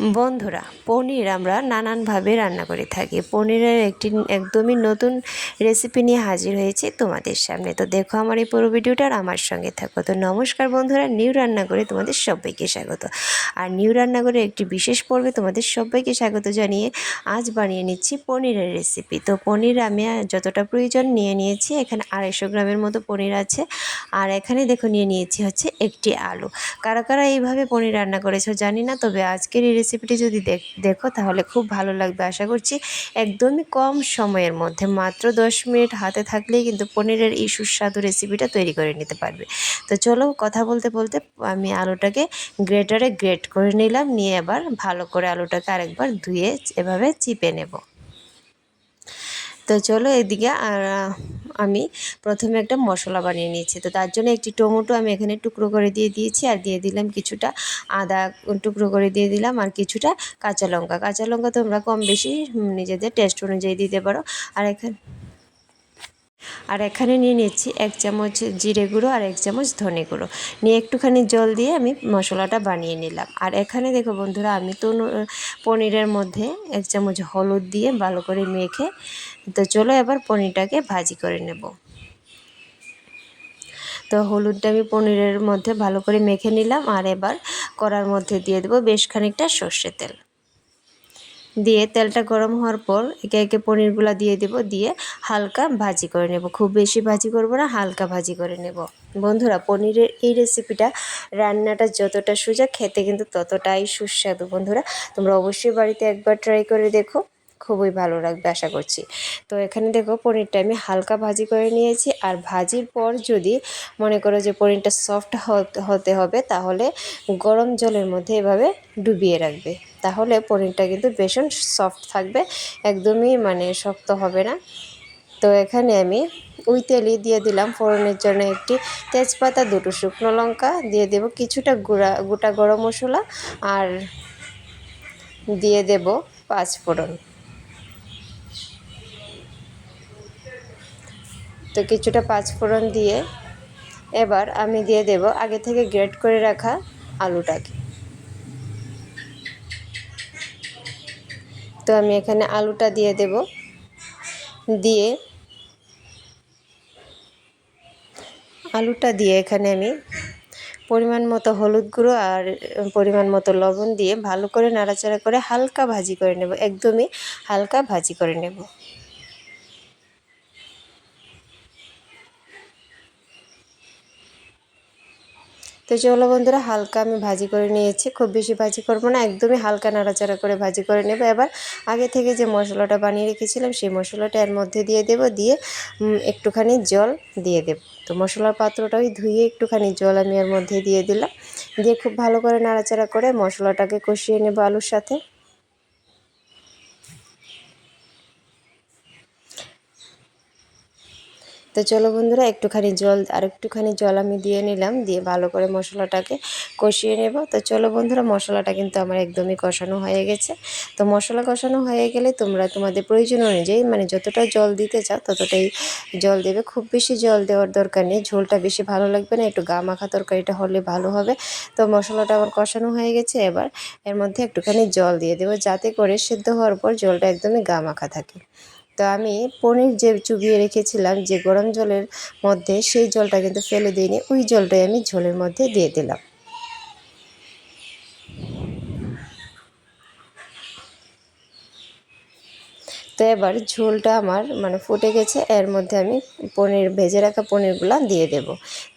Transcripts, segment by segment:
বন্ধুরা, পনির আমরা নানানভাবে রান্না করে থাকি। পনিরের একটি একদমই নতুন রেসিপি নিয়ে হাজির হয়েছে তোমাদের সামনে। তো দেখো আমার এই পুরো ভিডিওটা আর আমার সঙ্গে থাকো। তো নমস্কার বন্ধুরা, নিউ রান্না করে তোমাদের সবাইকে স্বাগত। আর নিউ রান্না করে একটি বিশেষ পর্বে তোমাদের সবাইকে স্বাগত জানিয়ে আজ বানিয়ে নিচ্ছি পনিরের রেসিপি তো পনির আমি যতটা প্রয়োজন নিয়ে নিয়েছি, এখানে আড়াইশো গ্রামের মতো পনির আছে। আর এখানে দেখো নিয়ে নিয়েছি হচ্ছে একটি আলু। কারা কারা এইভাবে পনির রান্না করেছ জানি না, তবে আজকের এই রেসিপিটি যদি দেখো তাহলে খুব ভালো লাগবে আশা করছি। একদমই কম সময়ের মধ্যে, মাত্র দশ মিনিট হাতে থাকলেই কিন্তু পনিরের এই সুস্বাদু রেসিপিটা তৈরি করে নিতে পারবে। তো চলো কথা বলতে বলতে আমি আলুটাকে গ্রেটারে গ্রেট করে নিলাম, নিয়ে এবার ভালো করে আলুটাকে আরেকবার ধুয়ে এভাবে চিপে নেব। তো চলো এদিকে, আর আমি প্রথমে একটা মশলা বানিয়ে নিয়েছি। তো তার জন্য একটি টমেটো আমি এখানে টুকরো করে দিয়ে দিয়েছি, আর দিয়ে দিলাম কিছুটা আদা টুকরো করে দিয়ে দিলাম, আর কিছুটা কাঁচা লঙ্কা। কাঁচা লঙ্কা তোমরা কম বেশি নিজেদের টেস্ট অনুযায়ী দিতে পারো। আর এখানে আর এখানে নিয়ে নিচ্ছি এক চামচ জিরে গুঁড়ো আর এক চামচ ধনে গুঁড়ো। নিয়ে একটুখানি জল দিয়ে আমি মশলাটা বানিয়ে নিলাম। আর এখানে দেখো বন্ধুরা, আমি তো পনিরের মধ্যে এক চামচ হলুদ দিয়ে ভালো করে মেখে, তো চলো এবার পনিরটাকে ভাজি করে নেব। তো হলুদটা আমি পনিরের মধ্যে ভালো করে মেখে নিলাম, আর এবার কড়ার মধ্যে দিয়ে দেবো বেশ খানিকটা সর্ষে তেল। দিয়ে তেলটা গরম হওয়ার পর একে একে পনিরগুলো দিয়ে দেব, দিয়ে হালকা ভাজি করে নেব। খুব বেশি ভাজি করব না, হালকা ভাজি করে নেব। বন্ধুরা, পনিরের এই রেসিপিটা রান্নাটা যতটা সোজা, খেতে কিন্তু ততটাই সুস্বাদু। বন্ধুরা, তোমরা অবশ্যই বাড়িতে একবার ট্রাই করে দেখো। খুবই ভালো লাগবে, আশা করছি। তো এখানে দেখো, পনিরটা আমি হালকা ভাজি করে নিয়েছি। আর ভাজির পর যদি মনে করো যে পনিরটা সফট হতে হবে, তাহলে গরম জলের মধ্যে এভাবে ডুবিয়ে রাখবে। তাহলে পনিরটা কিন্তু ভীষণ সফট থাকবে, একদমই মানে শক্ত হবে না। তো এখানে আমি ওই তেলই দিয়ে দিলাম ফোড়নের জন্য একটি তেজপাতা, দুটো শুকনো লঙ্কা দিয়ে দেব কিছুটা গুঁড়া, গোটা গরম মশলা আর দিয়ে দেব পাঁচ ফোড়ন। তো কিছুটা পাঁচ ফোড়ন দিয়ে এবার আমি দিয়ে দেব আগে থেকে গ্রেট করে রাখা আলুটাকে। তো আমি এখানে আলুটা দিয়ে দেব। দিয়ে আলুটা দিয়ে এখানে আমি পরিমাণ মতো হলুদ গুঁড়ো আর পরিমাণ মতো লবণ দিয়ে ভালো করে নাড়াচাড়া করে হালকা ভাজি করে নেব। একদমই হালকা ভাজি করে নেব। তো চলো বন্ধুরা, হালকা আমি ভাজি করে নিয়েছি। খুব বেশি ভাজি করব না, একদমই হালকা নাড়াচাড়া করে ভাজি করে নেব। এবার আগে থেকে যে মশলাটা বানিয়ে রেখেছিলাম, সেই মশলাটা এর মধ্যে দিয়ে দেব, দিয়ে একটুখানি জল দিয়ে দেব। তো মশলার পাত্রটাও ধুয়ে একটুখানি জল আমি এর মধ্যে দিয়ে দিলাম। দিয়ে খুব ভালো করে নাড়াচাড়া করে মশলাটাকে কষিয়ে নেব আলুর সাথে। তো চলো বন্ধুরা, একটুখানি জল, আর একটুখানি জল আমি দিয়ে নিলাম, দিয়ে ভালো করে মশলাটাকে কষিয়ে নেব। তো চলো বন্ধুরা, মশলাটা কিন্তু আমার একদমই কষানো হয়ে গেছে। তো মশলা কষানো হয়ে গেলে তোমরা তোমাদের প্রয়োজন অনুযায়ী মানে যতটা জল দিতে চাও, ততটাই জল দেবে। খুব বেশি জল দেওয়ার দরকার নেই, ঝোলটা বেশি ভালো লাগবে না, একটু গা মাখা তরকারিটা হলে ভালো হবে। তো মশলাটা আমার কষানো হয়ে গেছে, এবার এর মধ্যে একটুখানি জল দিয়ে দেবো, যাতে করে সেদ্ধ হওয়ার পর জলটা একদমই গা মাখা থাকে। তো আমি পনির যে চুবিয়ে রেখেছিলাম, যে গরম জলের মধ্যে, সেই জলটা কিন্তু ফেলে দিইনি। ওই জলটাই আমি ঝোলের মধ্যে দিয়ে দিলাম। তো এবার ঝোলটা আমার মানে ফুটে গেছে। এর মধ্যে আমি পনির, ভেজে রাখা পনিরগুলো দিয়ে দেব।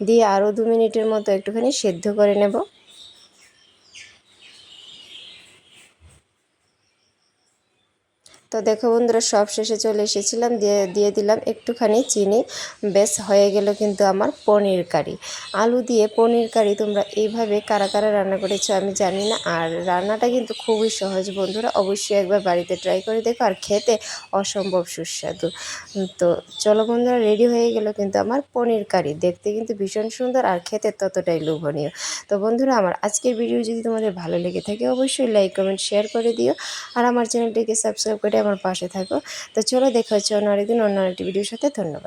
দিয়ে আরও দু মিনিটের মতো একটুখানি সেদ্ধ করে নেব। তো দেখো বন্ধুরা, সব শেষে চলে এসেছিলাম, দিয়ে দিয়ে দিলাম একটুখানি চিনি। বেশ, হয়ে গেল কিন্তু আমার পনির কারি। আলু দিয়ে পনির কারি তোমরা এইভাবে কারা কারা রান্না করেছ আমি জানি না, আর রান্নাটা কিন্তু খুবই সহজ বন্ধুরা, অবশ্যই একবার বাড়িতে ট্রাই করে দেখো, আর খেতে অসম্ভব সুস্বাদু। তো চলো বন্ধুরা রেডি হয়ে গেল কিন্তু আমার পনির কারি। দেখতে কিন্তু ভীষণ সুন্দর আর খেতে ততটাই লোভনীয়। তো বন্ধুরা, আমার আজকের ভিডিও যদি তোমাদের ভালো লেগে থাকে, অবশ্যই লাইক কমেন্ট শেয়ার করে দিও। আর আমার চ্যানেলটিকে সাবস্ক্রাইব করে আমার পাশে থাকো। তো চলো দেখা হচ্ছে অন্য আরেকদিন অন্য আরেকটি ভিডিওর সাথে। ধন্যবাদ।